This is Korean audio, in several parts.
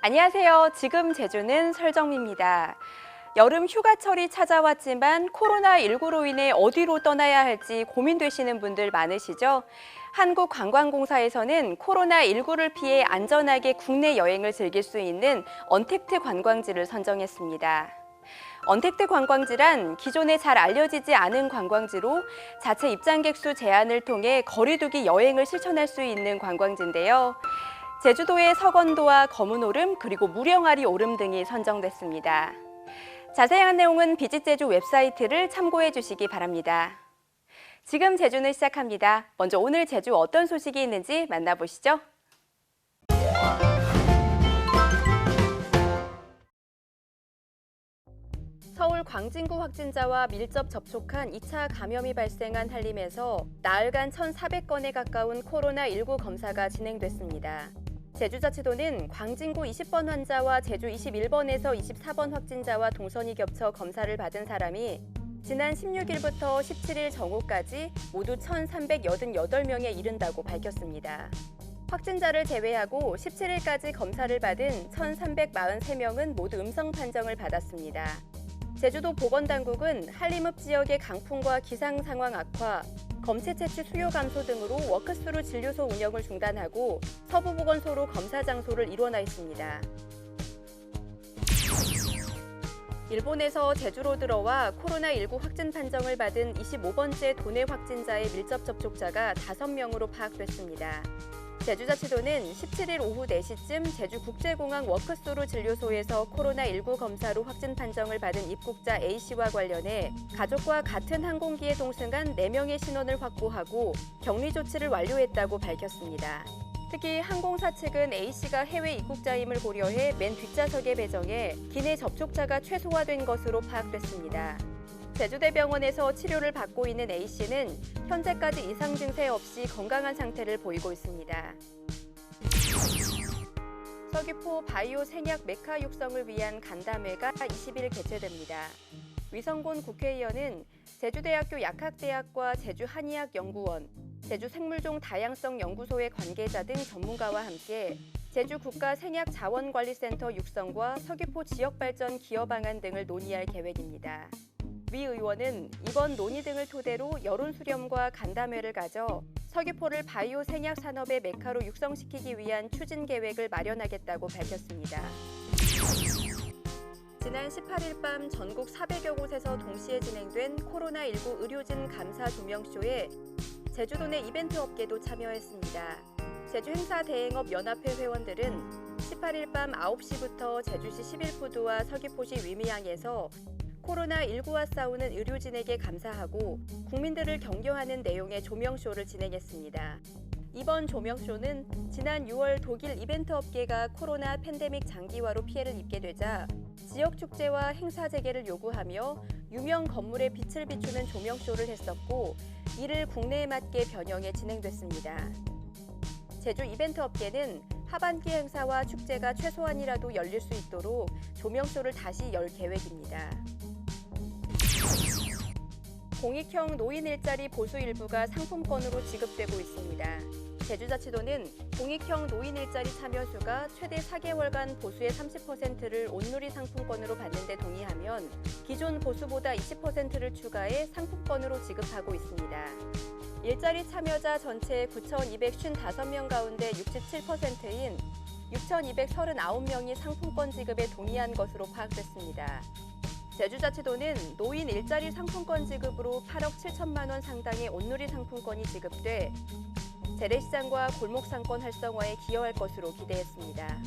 안녕하세요. 지금 제주는 설정미입니다. 여름 휴가철이 찾아왔지만 코로나19로 인해 어디로 떠나야 할지 고민되시는 분들 많으시죠? 한국관광공사에서는 코로나19를 피해 안전하게 국내 여행을 즐길 수 있는 언택트 관광지를 선정했습니다. 언택트 관광지란 기존에 잘 알려지지 않은 관광지로 자체 입장객 수 제한을 통해 거리두기 여행을 실천할 수 있는 관광지인데요. 제주도의 석원도와 검은오름 그리고 무령아리 오름 등이 선정됐습니다. 자세한 내용은 비짓제주 웹사이트를 참고해 주시기 바랍니다. 지금 제주는 시작합니다. 먼저 오늘 제주 어떤 소식이 있는지 만나보시죠. 서울 광진구 확진자와 밀접 접촉한 2차 감염이 발생한 한림에서 나흘간 1,400건에 가까운 코로나19 검사가 진행됐습니다. 제주자치도는 광진구 20번 환자와 제주 21번에서 24번 확진자와 동선이 겹쳐 검사를 받은 사람이 지난 16일부터 17일 정오까지 모두 1,388명에 이른다고 밝혔습니다. 확진자를 제외하고 17일까지 검사를 받은 1,343명은 모두 음성 판정을 받았습니다. 제주도 보건당국은 한림읍 지역의 강풍과 기상 상황 악화, 검체 채취 수요 감소 등으로 워크스루 진료소 운영을 중단하고 서부보건소로 검사 장소를 일원화했습니다. 일본에서 제주로 들어와 코로나19 확진 판정을 받은 25번째 도내 확진자의 밀접 접촉자가 5명으로 파악됐습니다. 제주자치도는 17일 오후 4시쯤 제주국제공항 워크스루 진료소에서 코로나19 검사로 확진 판정을 받은 입국자 A씨와 관련해 가족과 같은 항공기에 동승한 4명의 신원을 확보하고 격리 조치를 완료했다고 밝혔습니다. 특히 항공사 측은 A씨가 해외 입국자임을 고려해 맨 뒷좌석에 배정해 기내 접촉자가 최소화된 것으로 파악됐습니다. 제주대병원에서 치료를 받고 있는 A씨는 현재까지 이상 증세 없이 건강한 상태를 보이고 있습니다. 서귀포 바이오 생약 메카 육성을 위한 간담회가 20일 개최됩니다. 위성곤 국회의원은 제주대학교 약학대학과 제주한의학연구원, 제주생물종 다양성 연구소의 관계자 등 전문가와 함께 제주국가생약자원관리센터 육성과 서귀포 지역발전 기여 방안 등을 논의할 계획입니다. 위 의원은 이번 논의 등을 토대로 여론 수렴과 간담회를 가져 서귀포를 바이오 생약 산업의 메카로 육성시키기 위한 추진 계획을 마련하겠다고 밝혔습니다. 지난 18일 밤 전국 400여 곳에서 동시에 진행된 코로나19 의료진 감사 조명쇼에 제주도 내 이벤트 업계도 참여했습니다. 제주 행사 대행업 연합회 회원들은 18일 밤 9시부터 제주시 11푸드와 서귀포시 위미항에서 코로나19와 싸우는 의료진에게 감사하고 국민들을 격려하는 내용의 조명쇼를 진행했습니다. 이번 조명쇼는 지난 6월 독일 이벤트 업계가 코로나 팬데믹 장기화로 피해를 입게 되자 지역 축제와 행사 재개를 요구하며 유명 건물에 빛을 비추는 조명쇼를 했었고 이를 국내에 맞게 변형해 진행됐습니다. 제주 이벤트 업계는 하반기 행사와 축제가 최소한이라도 열릴 수 있도록 조명쇼를 다시 열 계획입니다. 공익형 노인 일자리 보수 일부가 상품권으로 지급되고 있습니다. 제주자치도는 공익형 노인 일자리 참여수가 최대 4개월간 보수의 30%를 온누리 상품권으로 받는 데 동의하면 기존 보수보다 20%를 추가해 상품권으로 지급하고 있습니다. 일자리 참여자 전체 9,255명 가운데 67%인 6,239명이 상품권 지급에 동의한 것으로 파악됐습니다. 제주자치도는 노인 일자리 상품권 지급으로 8억 7천만 원 상당의 온누리 상품권이 지급돼 재래시장과 골목상권 활성화에 기여할 것으로 기대했습니다.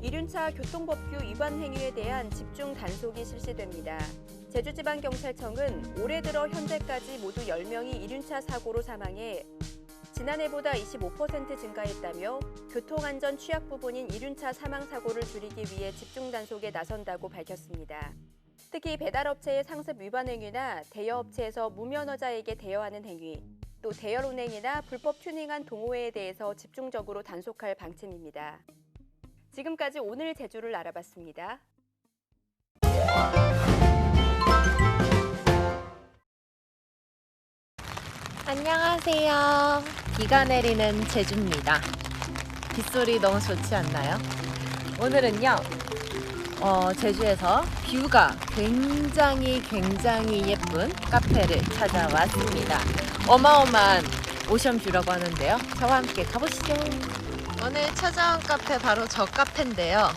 이륜차 교통법규 위반 행위에 대한 집중 단속이 실시됩니다. 제주지방경찰청은 올해 들어 현재까지 모두 10명이 이륜차 사고로 사망해 지난해보다 25% 증가했다며 교통안전 취약 부분인 이륜차 사망 사고를 줄이기 위해 집중 단속에 나선다고 밝혔습니다. 특히 배달업체의 상습 위반 행위나 대여업체에서 무면허자에게 대여하는 행위, 또 대여 운행이나 불법 튜닝한 동호회에 대해서 집중적으로 단속할 방침입니다. 지금까지 오늘 제주를 알아봤습니다. 안녕하세요. 비가 내리는 제주입니다. 빗소리 너무 좋지 않나요? 오늘은요, 어, 제주에서 뷰가 굉장히 굉장히 예쁜 카페를 찾아왔습니다. 어마어마한 오션뷰라고 하는데요. 저와 함께 가보시죠. 오늘 찾아온 카페 바로 저 카페인데요.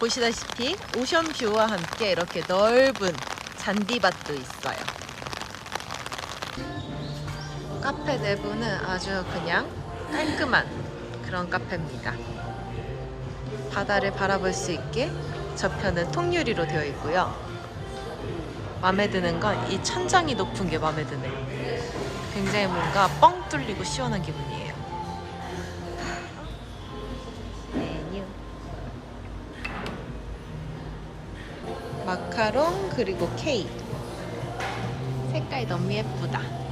보시다시피 오션뷰와 함께 이렇게 넓은 잔디밭도 있어요. 카페 내부는 아주 그냥 깔끔한 그런 카페입니다. 바다를 바라볼 수 있게 저편은 통유리로 되어 있고요. 마음에 드는 건 이 천장이 높은 게 마음에 드네요. 굉장히 뭔가 뻥 뚫리고 시원한 기분이에요. 메뉴. 마카롱 그리고 케이크. 색깔이 너무 예쁘다.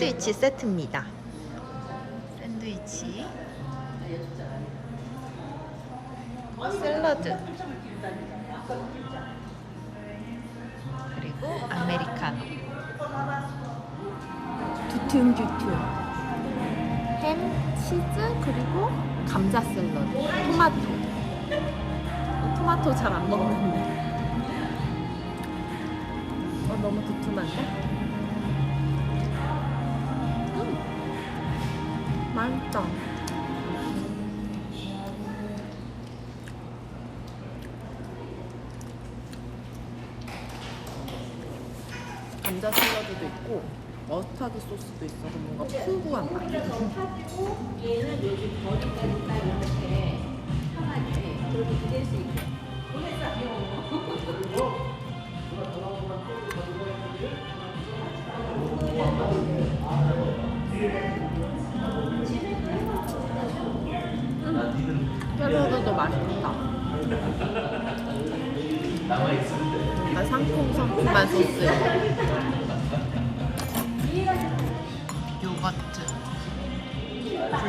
샌드위치 세트입니다. 샌드위치. 샐러드. 그리고 아메리카노. 두툼두툼. 햄, 치즈, 그리고 감자 샐러드. 토마토. 토마토 잘 안 먹는데. 어, 너무 두툼한데? 맛있다. 감자 샐러드도 있고 머스타드 소스도 있어서 뭔가 풍부한 맛. 샐러드도 맛있다. 뭔가 상콤상콤한 소스. 요거트.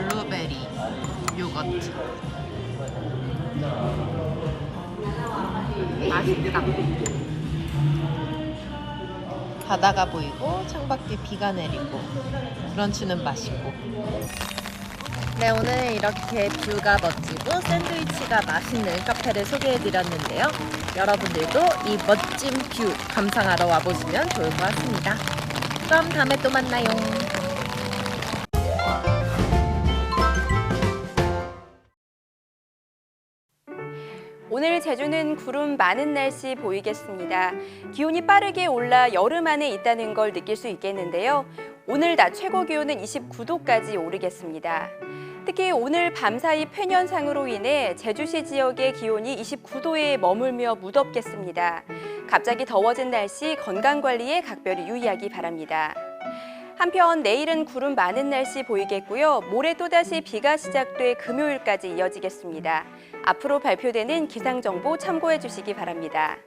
블루베리 요거트. 맛있다. 바다가 보이고 창밖에 비가 내리고 브런치는 맛있고 네 오늘 이렇게 뷰가 멋지고 샌드위치가 맛있는 카페를 소개해드렸는데요 여러분들도 이 멋진 뷰 감상하러 와보시면 좋을 것 같습니다 그럼 다음에 또 만나요 오늘 제주는 구름 많은 날씨 보이겠습니다. 기온이 빠르게 올라 여름 안에 있다는 걸 느낄 수 있겠는데요. 오늘 낮 최고 기온은 29도까지 오르겠습니다. 특히 오늘 밤사이 폐년상으로 인해 제주시 지역의 기온이 29도에 머물며 무덥겠습니다. 갑자기 더워진 날씨 건강 관리에 각별히 유의하기 바랍니다. 한편 내일은 구름 많은 날씨 보이겠고요. 모레 또다시 비가 시작돼 금요일까지 이어지겠습니다. 앞으로 발표되는 기상 정보 참고해 주시기 바랍니다.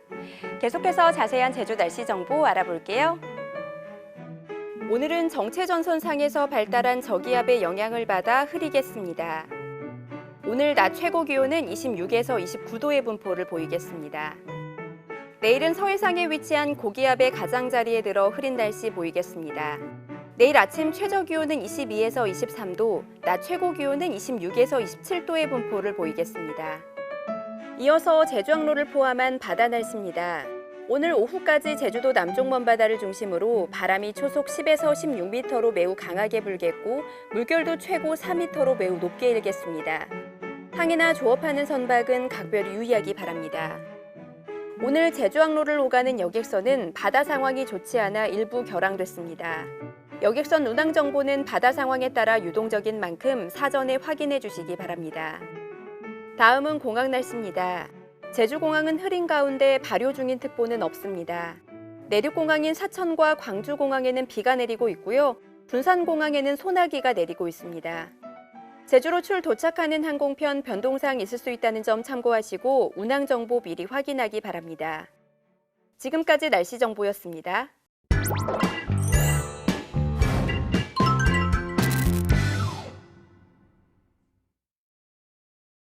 계속해서 자세한 제주 날씨 정보 알아볼게요. 오늘은 정체전선상에서 발달한 저기압의 영향을 받아 흐리겠습니다. 오늘 낮 최고 기온은 26에서 29도의 분포를 보이겠습니다. 내일은 서해상에 위치한 고기압의 가장자리에 들어 흐린 날씨 보이겠습니다. 내일 아침 최저 기온은 22에서 23도, 낮 최고 기온은 26에서 27도의 분포를 보이겠습니다. 이어서 제주항로를 포함한 바다 날씨입니다. 오늘 오후까지 제주도 남쪽 먼바다를 중심으로 바람이 초속 10에서 16m로 매우 강하게 불겠고 물결도 최고 4m로 매우 높게 일겠습니다. 항해나 조업하는 선박은 각별히 유의하기 바랍니다. 오늘 제주항로를 오가는 여객선은 바다 상황이 좋지 않아 일부 결항됐습니다. 여객선 운항 정보는 바다 상황에 따라 유동적인 만큼 사전에 확인해 주시기 바랍니다. 다음은 공항 날씨입니다. 제주공항은 흐린 가운데 발효 중인 특보는 없습니다. 내륙공항인 사천과 광주공항에는 비가 내리고 있고요. 군산공항에는 소나기가 내리고 있습니다. 제주로 출 도착하는 항공편 변동사항 있을 수 있다는 점 참고하시고 운항 정보 미리 확인하기 바랍니다. 지금까지 날씨 정보였습니다.